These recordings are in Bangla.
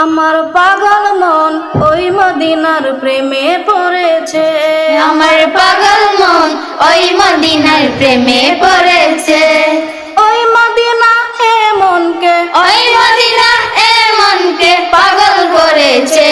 আমার পাগল মন ওই মদিনার প্রেমে পড়েছে। আমার পাগল মন ওই মদিনার প্রেমে পড়েছে। ওই মদিনা এ মনকে ওই মদিনা এ মনকে পাগল করেছে।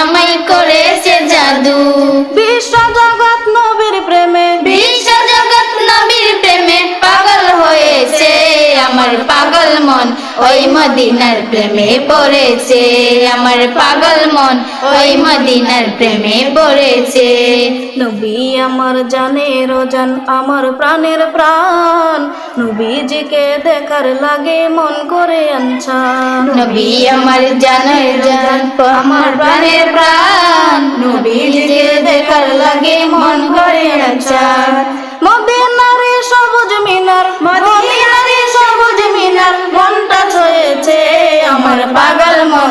পাগল মন ওই মদিনার প্রেমে পড়েছে। আমার পাগল মন ওই মদিনার প্রেমে পড়েছে। নবী আমার জানের জান আমার প্রাণের প্রাণ। নবীজিকে দেখার লাগে মন করে আনছান। নবী আমার জানের জান আমার প্রাণের প্রাণ। নবীজিকে দেখার লাগে মন করে আচার মদিনারে সবুজ মিনার মদিনারে